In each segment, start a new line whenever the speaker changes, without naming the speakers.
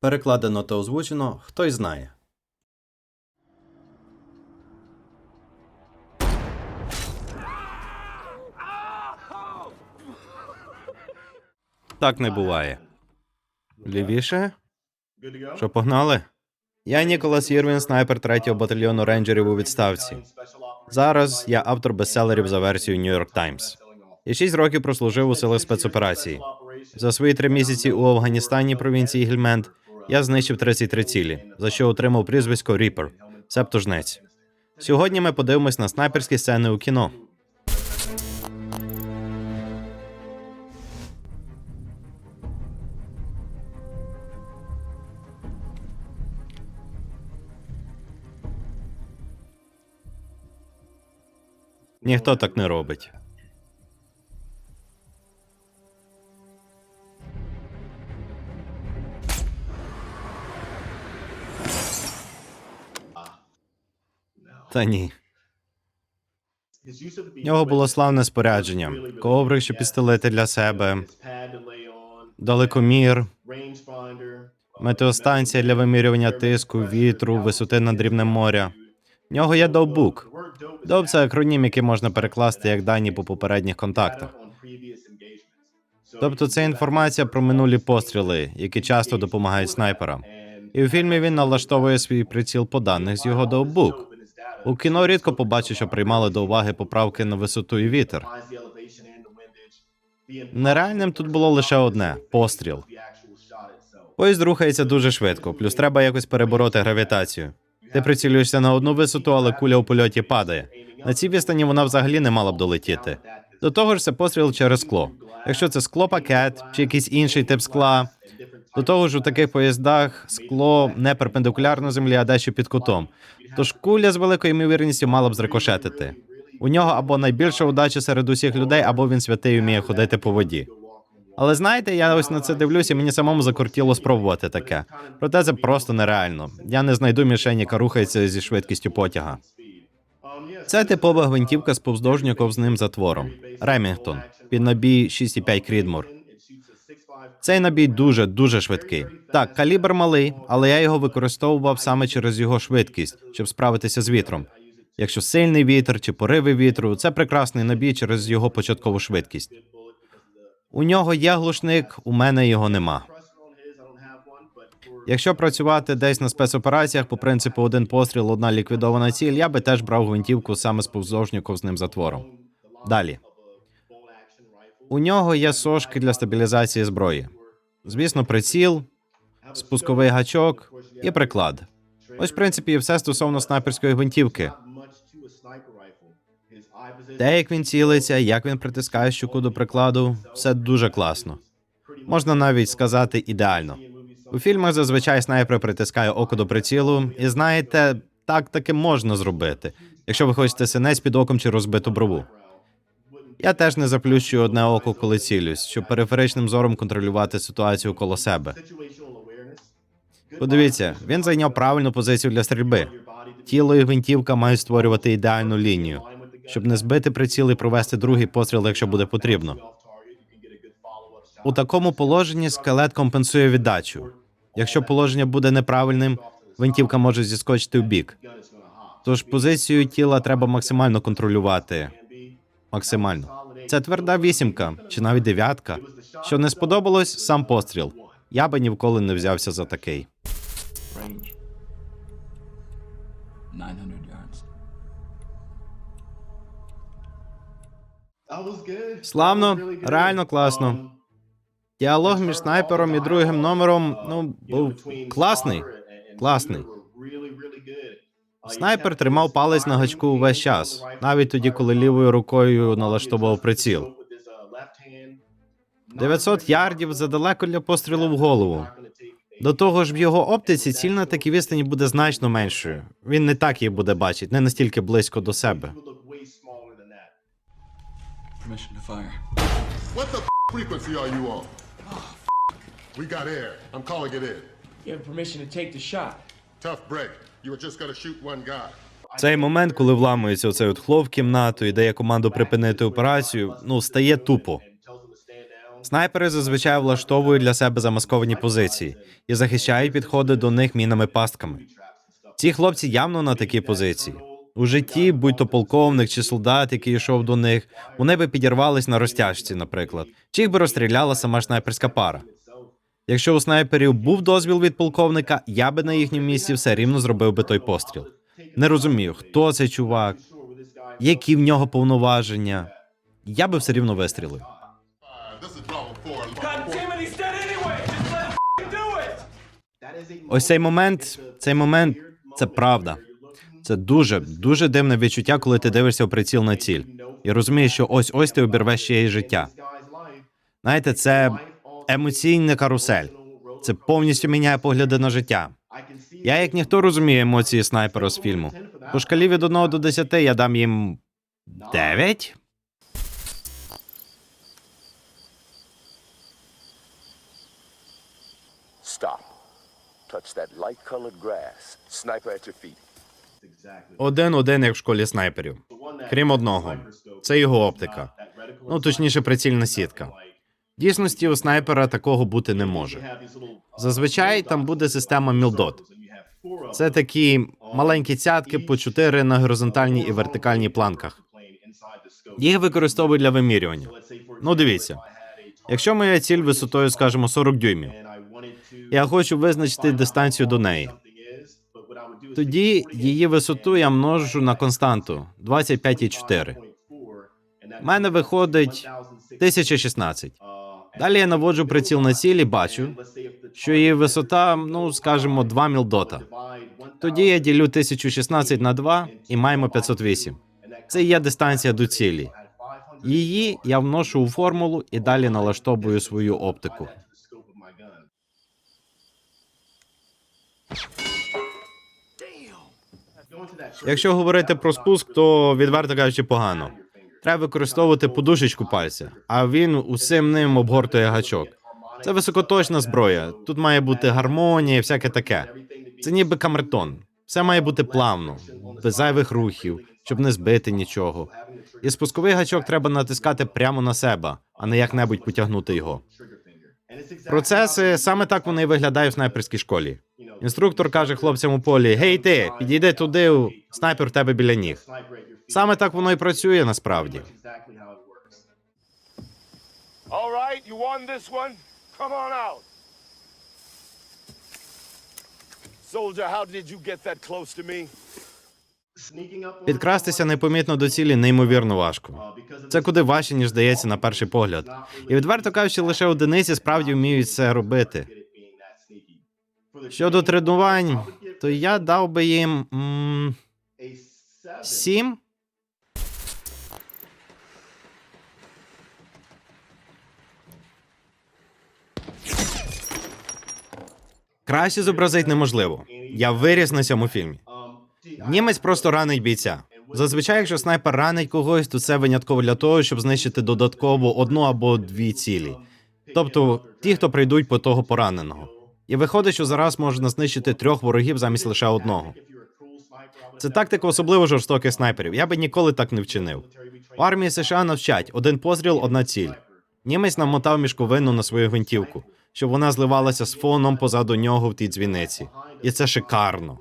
Перекладено та озвучено хтось знає. Так не буває. Лівіше? Що погнали? Я Ніколас Єрвін, снайпер 3-го батальйону рейнджерів у відставці. Зараз я автор бестселерів за версією New York Times. Я шість років прослужив у силах спецоперації. За свої три місяці у Афганістані, провінції Гільмент, я знищив 33 цілі, за що отримав прізвисько Ріпер, себто жнець. Сьогодні ми подивимось на снайперські сцени у кіно. Ніхто так не робить. Та ні. В нього було славне спорядження: коврик, що пістолети для себе, далекомір, метеостанція для вимірювання тиску, вітру, висоти над рівнем моря. В нього є довбук. Доб це акронім, який можна перекласти як дані по попередніх контактах. Тобто це інформація про минулі постріли, які часто допомагають снайперам. І в фільмі він налаштовує свій приціл по даних з його довбук. У кіно рідко побачиш, що приймали до уваги поправки на висоту і вітер. Нереальним тут було лише одне постріл. Поїзд рухається дуже швидко, плюс треба якось перебороти гравітацію. Ти прицілюєшся на одну висоту, але куля у польоті падає. На цій відстані вона взагалі не мала б долетіти. До того ж, це постріл через скло. Якщо це склопакет чи якийсь інший тип скла, до того ж, у таких поїздах скло не перпендикулярно землі, а дещо під кутом. Тож куля з великою ймовірністю мала б зрикошетити. У нього або найбільша удача серед усіх людей, або він святий вміє ходити по воді. Але знаєте, я ось на це дивлюся, мені самому закортіло спробувати таке. Проте це просто нереально. Я не знайду мішень, яка рухається зі швидкістю потяга. Це типова гвинтівка з повздовжньо ковзним затвором. Ремінгтон під набій 6,5 Крідмор. Цей набій дуже дуже швидкий. Так, калібр малий, але я його використовував саме через його швидкість, щоб справитися з вітром. Якщо сильний вітер чи пориви вітру, це прекрасний набій через його початкову швидкість. У нього є глушник, у мене його нема. Якщо працювати десь на спецопераціях по принципу один постріл, одна ліквідована ціль, я би теж брав гвинтівку саме з повздовжньо ковзним затвором. Далі. У нього є сошки для стабілізації зброї. Звісно, приціл, спусковий гачок і приклад. Ось, в принципі, і все стосовно снайперської гвинтівки. Те, як він цілиться, як він притискає щуку до прикладу, все дуже класно. Можна навіть сказати ідеально. У фільмах зазвичай снайпер притискає око до прицілу, і знаєте, так таки можна зробити, якщо ви хочете синець під оком чи розбиту брову. Я теж не заплющую одне око, коли цілюсь, щоб периферичним зором контролювати ситуацію коло себе. Подивіться, він зайняв правильну позицію для стрільби. Тіло і гвинтівка мають створювати ідеальну лінію, щоб не збити приціл і провести другий постріл, якщо буде потрібно. У такому положенні скелет компенсує віддачу. Якщо положення буде неправильним, гвинтівка може зіскочити в бік. Тож позицію тіла треба максимально контролювати. Максимально. Це тверда вісімка чи навіть дев'ятка. Що не сподобалось, сам постріл. Я би ніколи не взявся за такий.
Range 900 yards.
Славно, реально класно. Діалог між снайпером і другим номером ну був класний. Класний. Снайпер тримав палець на гачку увесь час, навіть тоді, коли лівою рукою налаштовував приціл. 900 ярдів задалеко для пострілу в голову. До того ж, в його оптиці ціль на такій відстані буде значно меншою. Він не так її буде бачити, не настільки близько до себе.
Permission to fire.
What the frequency are you on? We got air. I'm calling it in.
You have permission to take the shot.
Tough break. You.
Цей момент, коли вламується оцей от хлоп в кімнату і дає команду припинити операцію, ну стає тупо. Снайпери зазвичай влаштовують для себе замасковані позиції і захищають підходи до них мінами пастками. Ці хлопці явно на такій позиції. У житті, будь то полковник чи солдат, який йшов до них, вони би підірвались на розтяжці, наприклад, чи їх би розстріляла сама снайперська пара. Якщо у снайперів був дозвіл від полковника, я би на їхньому місці все рівно зробив би той постріл. Не розумію, хто цей чувак, які в нього повноваження. Я би все рівно вистрілив.
This is Bravo 4.
God damn it, he's dead anyway! Just let him do it!
Ось цей момент, цей момент це правда. Це дуже, дуже дивне відчуття, коли ти дивишся в приціл на ціль. І розумієш, що ось ось ти обірвеш чиєсь життя. Знаєте, це емоційна карусель. Це повністю міняє погляди на життя. Я, як ніхто, розумію емоції снайпера з фільму. По шкалі від 1 до 10 я дам їм 9?
Stop. Touch that light colored grass. Sniper at your feet.
Один-один, як в школі снайперів. Крім одного, це його оптика. Ну, точніше, прицільна сітка. Дійсності у снайпера такого бути не може. Зазвичай там буде система Мілдот. Це такі маленькі цятки по 4 на горизонтальній і вертикальній планках. Їх використовують для вимірювання. Ну, дивіться, якщо моя ціль висотою, скажімо, 40 дюймів, я хочу визначити дистанцію до неї. Тоді її висоту я множу на константу 25,4. У мене виходить 1016. Далі я наводжу приціл на ціль і бачу, що її висота, ну скажімо, 2 мілдота. Тоді я ділю 1016 на 2 і маємо 508. Це є дистанція до цілі. Її я вношу у формулу і далі налаштовую свою оптику. Якщо говорити про спуск, то відверто кажучи, погано. Треба використовувати подушечку пальця, а він усім ним обгортує гачок. Це високоточна зброя. Тут має бути гармонія, і всяке таке. Це ніби камертон. Все має бути плавно, без зайвих рухів, щоб не збити нічого. І спусковий гачок треба натискати прямо на себе, а не як-небудь потягнути його. Процеси саме так вони виглядають в снайперській школі. Інструктор каже хлопцям у полі: Гей, ти, підійди туди, снайпер в тебе біля ніг. Саме так воно і працює насправді.
All right. Soldier, how did you get that close to me?
Підкрастися непомітно до цілі неймовірно важко. Це куди важче, ніж здається на перший погляд. І відверто кажучи, лише одиниці справді вміють це робити. Щодо тренувань, то я дав би їм м, сім. Краще зобразити неможливо. Я виріс на цьому фільмі. Німець просто ранить бійця. Зазвичай, якщо снайпер ранить когось, то це винятково для того, щоб знищити додатково одну або дві цілі. Тобто ті, хто прийдуть по того пораненого. І виходить, що зараз можна знищити трьох ворогів замість лише одного. Це тактика особливо жорстоких снайперів. Я би ніколи так не вчинив. У армії США навчать один постріл, одна ціль. Німець намотав мішковину на свою гвинтівку, щоб вона зливалася з фоном позаду нього в тій дзвіниці. І це шикарно.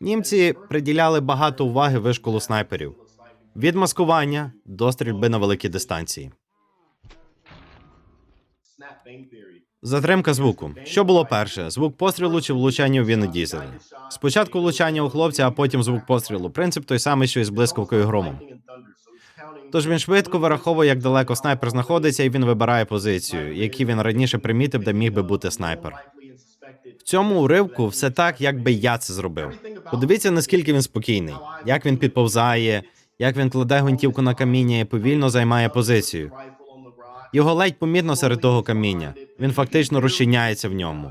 Німці приділяли багато уваги вишколу снайперів від маскування до стрільби на великі дистанції. Затримка звуку. Що було перше? Звук пострілу чи влучання у Віни Дізелі? Спочатку влучання у хлопця, а потім звук пострілу. Принцип той самий, що і з блискавкою громом. Тож він швидко вираховує, як далеко снайпер знаходиться, і він вибирає позицію, які він раніше примітив, де міг би бути снайпер. В цьому уривку все так, як би я це зробив. Подивіться, наскільки він спокійний, як він підповзає, як він кладе гвинтівку на каміння і повільно займає позицію. Його ледь помітно серед того каміння. Він фактично розчиняється в ньому.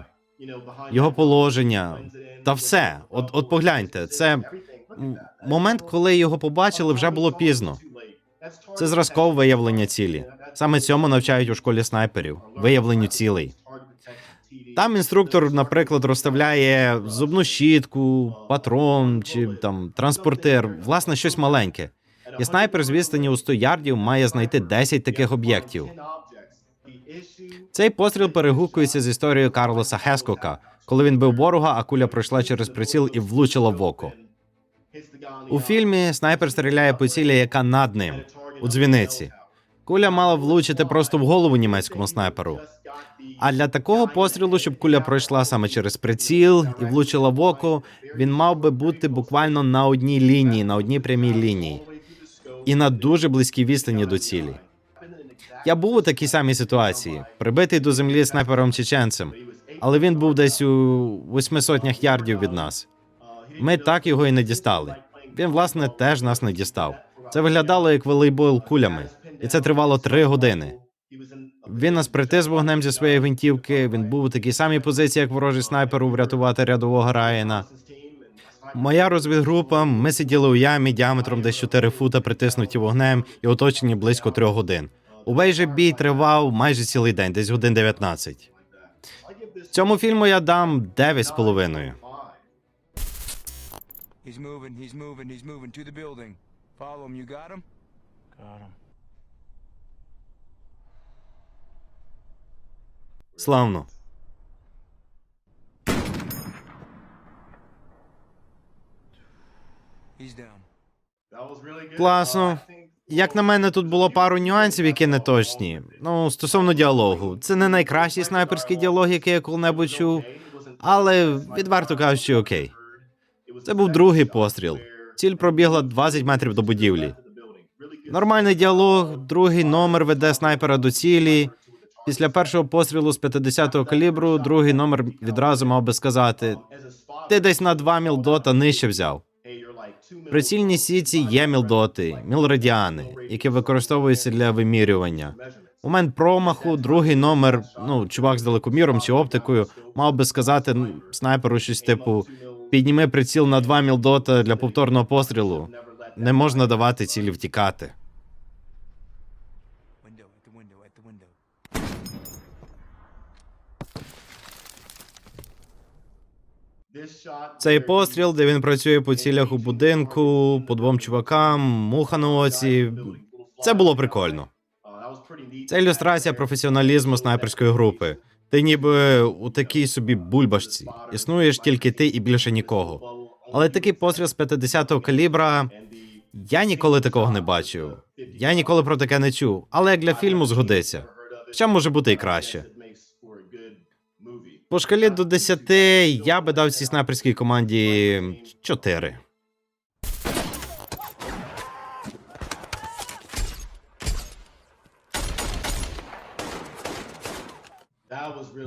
Його положення та все. От, от погляньте, це момент, коли його побачили, вже було пізно. Це зразкове виявлення цілі. Саме цьому навчають у школі снайперів виявленню цілей. Там інструктор, наприклад, розставляє зубну щітку, патрон чи там транспортир, власне, щось маленьке. І снайпер з відстані у 100 ярдів має знайти 10 таких об'єктів. Цей постріл перегукується з історією Карлоса Хескока, коли він бив ворога, а куля пройшла через приціл і влучила в око. У фільмі снайпер стріляє по цілі, яка над ним у дзвіниці. Куля мала влучити просто в голову німецькому снайперу. А для такого пострілу, щоб куля пройшла саме через приціл і влучила в око, він мав би бути буквально на одній лінії, на одній прямій лінії, і на дуже близькій відстані до цілі. Я був у такій самій ситуації, прибитий до землі снайпером чеченцем, але він був десь у восьми сотнях ярдів від нас. Ми так його і не дістали. Він, власне, теж нас не дістав. Це виглядало як волейбол кулями, і це тривало три години. Він нас притис вогнем зі своєї гвинтівки. Він був у такій самій позиції, як ворожий снайпер врятувати рядового Райана. Моя розвідгрупа. Ми сиділи у ямі діаметром десь 4 фута, притиснуті вогнем і оточені близько трьох годин. Увесь же бій тривав майже цілий день, десь годин 19. Цьому фільму я дам 9 з половиною.
He's moving, he's moving, he's moving to the building. Follow him, you got him?
Got him.
Славно.
He's down.
Класно. Як на мене, тут було пару нюансів, які не точні. Ну, стосовно діалогу, це не найкращий снайперський діалог, який я коли-небудь чув, але відверто кажучи, окей. Це був другий постріл. Ціль пробігла 20 метрів до будівлі. Нормальний діалог, другий номер веде снайпера до цілі. Після першого пострілу з 50-го калібру, другий номер відразу мав би сказати: ти десь на 2 мілдота нижче взяв. Прицільні сіці є мілдоти, мілрадіани, які використовуються для вимірювання. Момент промаху, другий номер, ну, чувак з далекоміром чи оптикою, мав би сказати снайперу щось типу: підніми приціл на 2 мілдота для повторного пострілу. Не можна давати цілі втікати. Цей постріл, де він працює по цілях у будинку, по двом чувакам, муха на оці. Це було прикольно. Це ілюстрація професіоналізму снайперської групи. Ти ніби у такій собі бульбашці. Існуєш тільки ти і більше нікого. Але такий постріл з 50-го калібра. Я ніколи такого не бачив. Я ніколи про таке не чув. Але як для фільму згодиться. Хоча може бути і краще. По шкалі до 10 я би дав цій снайперській команді 4.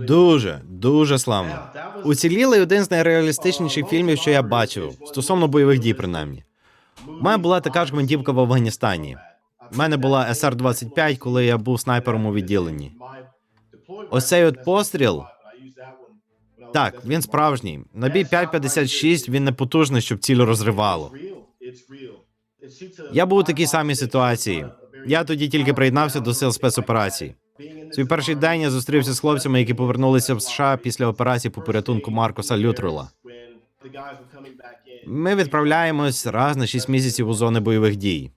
Дуже, дуже славно. Уцілілий один з найреалістичніших фільмів, що я бачив, стосовно бойових дій, принаймні. У мене була така ж гвинтівка в Афганістані. У мене була СР-25, коли я був снайпером у відділенні. Ось цей от постріл. Так, він справжній. Набій 5.56, він не потужний, щоб ціль розривало. Я був у такій самій ситуації. Я тоді тільки приєднався до сил спецоперацій. Свій перший день я зустрівся з хлопцями, які повернулися в США після операції по порятунку Маркоса Лютрела. Ми відправляємось раз на 6 місяців у зони бойових дій.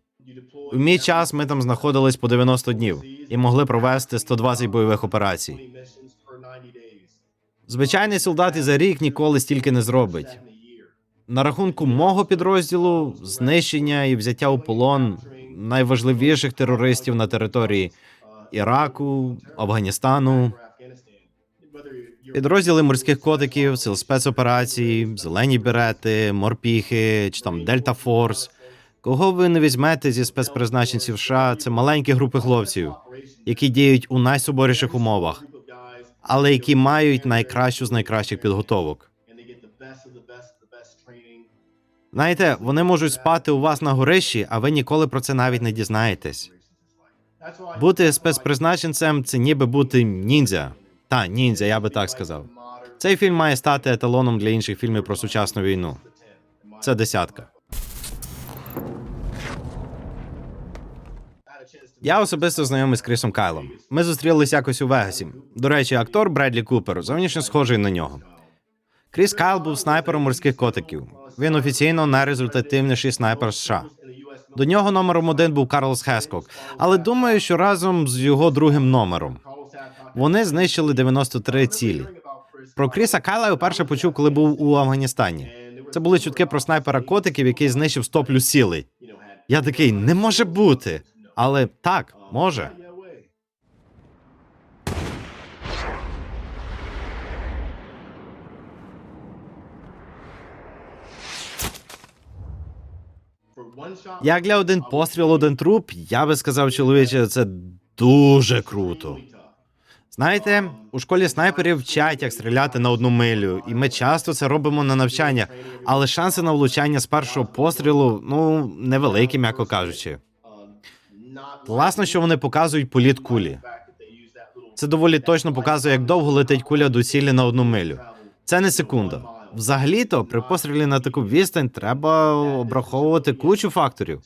У мій час ми там знаходились по 90 днів і могли провести 120 бойових операцій. Звичайний солдат і за рік ніколи стільки не зробить. На рахунку мого підрозділу знищення і взяття у полон найважливіших терористів на території Іраку, Афганістану, підрозділи морських котиків, сил спецоперацій, зелені берети, морпіхи чи там Дельта Форс. Кого ви не візьмете зі спецпризначенців США, це маленькі групи хлопців, які діють у найсуворіших умовах, але які мають найкращу з найкращих підготовок. Знаєте, вони можуть спати у вас на горищі, а ви ніколи про це навіть не дізнаєтесь. Бути спецпризначенцем це ніби бути ніндзя. Та, ніндзя, я би так сказав. Цей фільм має стати еталоном для інших фільмів про сучасну війну. Це десятка. Я особисто знайомий з Крісом Кайлом. Ми зустрілись якось у Вегасі. До речі, актор Бредлі Купер зовнішньо схожий на нього. Кріс Кайл був снайпером морських котиків. Він офіційно найрезультативніший снайпер США. До нього номером один був Карлос Хескок, але думаю, що разом з його другим номером. Вони знищили 93 цілі. Про Кріса Кайла я вперше почув, коли був у Афганістані. Це були чутки про снайпера котиків, який знищив 100 плюс цілей. Я такий, не може бути. Але так, може. Як для один постріл, один труп, я би сказав, чоловіче, це дуже круто. Знаєте, у школі снайперів вчать, як стріляти на одну милю, і ми часто це робимо на навчаннях, але шанси на влучання з першого пострілу ну невеликі, м'яко кажучи. Класно, що вони показують політ кулі. Це доволі точно показує, як довго летить куля до цілі на одну милю. Це не секунда. Взагалі-то при пострілі на таку відстань треба обраховувати кучу факторів.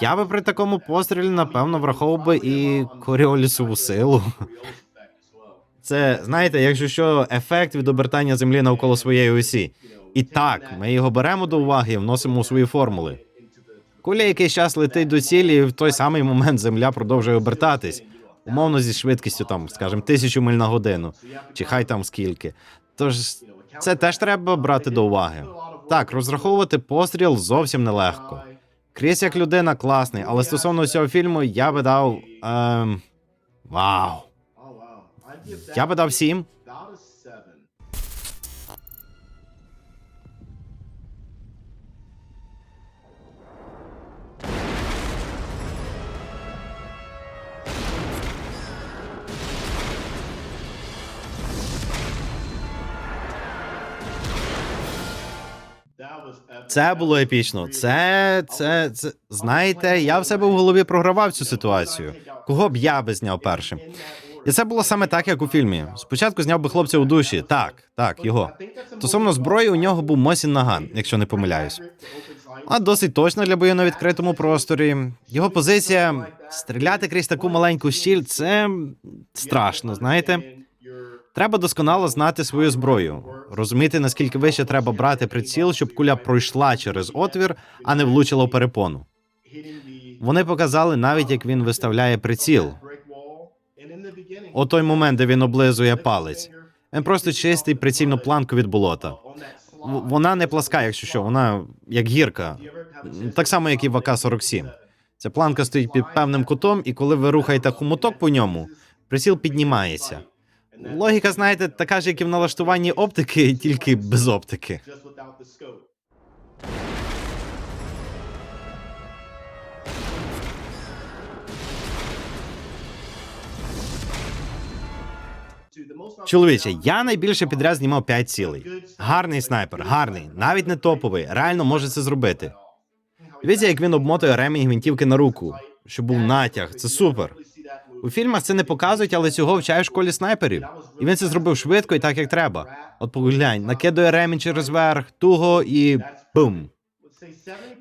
Я би при такому пострілі напевно враховував би і коріолісову силу. Це знаєте, якщо що, ефект від обертання землі навколо своєї осі. І так, ми його беремо до уваги і вносимо у свої формули. Куля якийсь час летить до цілі, і в той самий момент земля продовжує обертатись, умовно зі швидкістю, там, скажімо, тисячу миль на годину, чи хай там скільки. Тож це теж треба брати до уваги. Так, розраховувати постріл зовсім нелегко. Кріс як людина класний, але стосовно цього фільму я би дав. Ем, вау! Я би дав сім. Це було епічно. Це, це, це. Знаєте, я в себе в голові програвав цю ситуацію. Кого б я би зняв першим? І це було саме так, як у фільмі. Спочатку зняв би хлопця у душі. Так, так, його. Стосовно зброї, у нього був Мосін Наган, якщо не помиляюсь. А досить точно для бою на відкритому просторі. Його позиція стріляти крізь таку маленьку щіль це страшно, знаєте. Треба досконало знати свою зброю, розуміти, наскільки вище треба брати приціл, щоб куля пройшла через отвір, а не влучила в перепону. Вони показали навіть, як він виставляє приціл. О той момент, де він облизує палець. Він просто чистий прицільну планку від болота. Вона не пласка, якщо що, вона як гірка. Так само, як і в АК-47. Ця планка стоїть під певним кутом, і коли ви рухаєте хомуток по ньому, приціл піднімається. Логіка, знаєте, така ж, як і в налаштуванні оптики, тільки без оптики. Чоловіче, я найбільше підряд знімав 5 цілей. Гарний снайпер, гарний, навіть не топовий, реально може це зробити. Дивіться, як він обмотує ремінь гвинтівки на руку, щоб був натяг. Це супер. У фільмах це не показують, але цього вчає в школі снайперів. І він це зробив швидко і так, як треба. От поглянь, накидує ремінь через верх, туго і бум.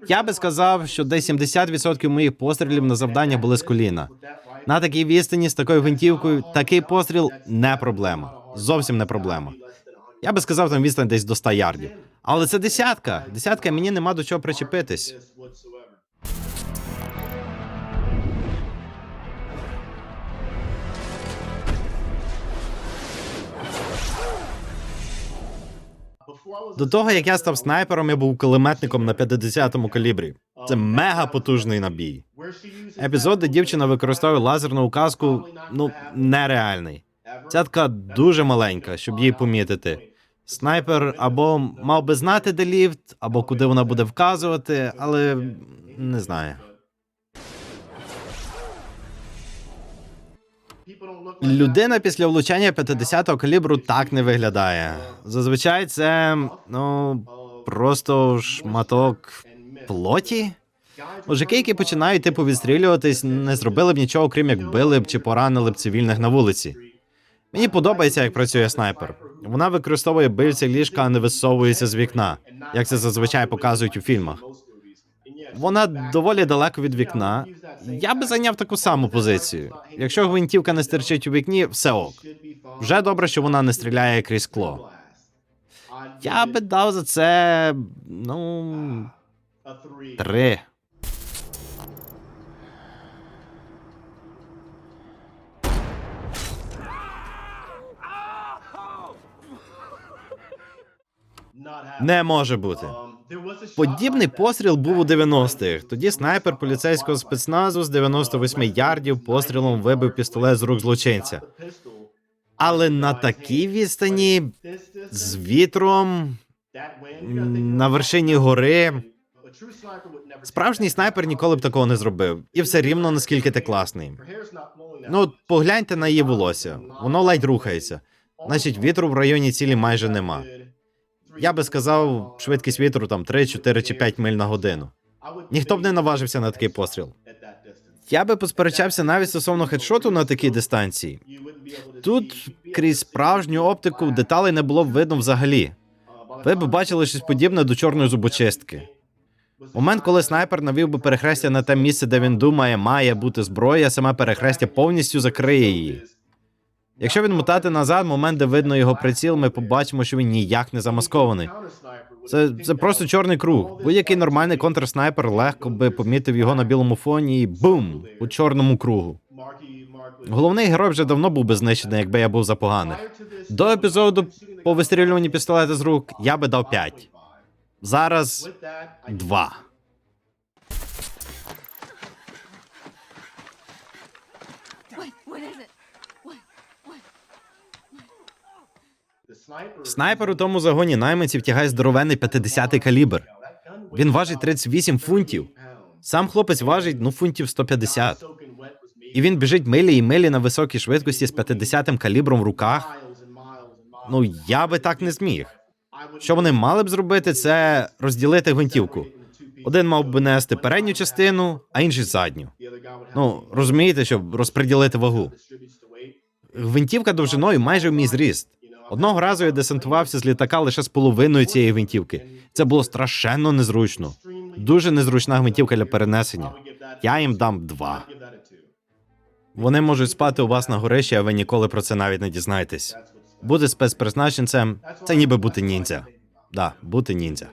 Я би сказав, що десь 70% моїх пострілів на завдання були з коліна. На такій відстані з такою гвинтівкою такий постріл не проблема. Зовсім не проблема. Я би сказав, там відстань десь до 100 ярдів. Але це десятка. Десятка мені нема до чого причепитись. До того як я став снайпером, я був кулеметником на 50-му калібрі. Це мега потужний набій. Епізод, де дівчина використовує лазерну указку, ну нереальний. Цятка дуже маленька, щоб її помітити. Снайпер або мав би знати, де ліфт, або куди вона буде вказувати, але не знаю. Людина після влучання 50-го калібру так не виглядає. Зазвичай це ну просто шматок плоті. Мужики, які починають типу відстрілюватись, не зробили б нічого, крім як били б чи поранили б цивільних на вулиці. Мені подобається, як працює снайпер. Вона використовує бильці ліжка, а не висовується з вікна, як це зазвичай показують у фільмах. Вона доволі далеко від вікна. Я би зайняв таку саму позицію. Якщо гвинтівка не стирчить у вікні, все ок. Вже добре, що вона не стріляє крізь скло. Я би дав за це. ну. три. Не може бути. Подібний постріл був у 90-х. Тоді снайпер поліцейського спецназу з 98 ярдів пострілом вибив пістолет з рук злочинця. Але на такій відстані з вітром на вершині гори. Справжній снайпер ніколи б такого не зробив. І все рівно наскільки ти класний. Ну, погляньте на її волосся. Воно ледь рухається. Значить, вітру в районі цілі майже нема. Я би сказав, швидкість вітру там 3, 4 чи 5 миль на годину. Ніхто б не наважився на такий постріл. Я би посперечався навіть стосовно хедшоту на такій дистанції. Тут крізь справжню оптику деталей не було б видно взагалі. Ви б бачили щось подібне до чорної зубочистки. Момент, коли снайпер навів би перехрестя на те місце, де він думає, має бути зброя, саме перехрестя повністю закриє її. Якщо відмотати назад, момент, де видно його приціл, ми побачимо, що він ніяк не замаскований. Це, це просто чорний круг. Будь-який нормальний контрснайпер легко би помітив його на білому фоні і бум! у чорному кругу. Головний герой вже давно був би знищений, якби я був за поганих. До епізоду по вистрілюванні пістолета з рук я би дав 5. Зараз 2.
What? What is it? What?
Снайпер у тому загоні найманців тягає здоровенний 50-й калібр. Він важить 38 фунтів. Сам хлопець важить ну фунтів 150. І він біжить милі і милі на високій швидкості з 50-м калібром в руках. Ну я би так не зміг. Що вони мали б зробити, це розділити гвинтівку. Один мав би нести передню частину, а інший задню. Ну розумієте, щоб розподілити вагу. Гвинтівка довжиною майже в мій зріст. Одного разу я десантувався з літака лише з половиною цієї гвинтівки. Це було страшенно незручно. Дуже незручна гвинтівка для перенесення. Я їм дам два. Вони можуть спати у вас на горищі, а ви ніколи про це навіть не дізнаєтесь. Бути спецпризначенцем це ніби бути ніндзя. Да, бути ніндзя.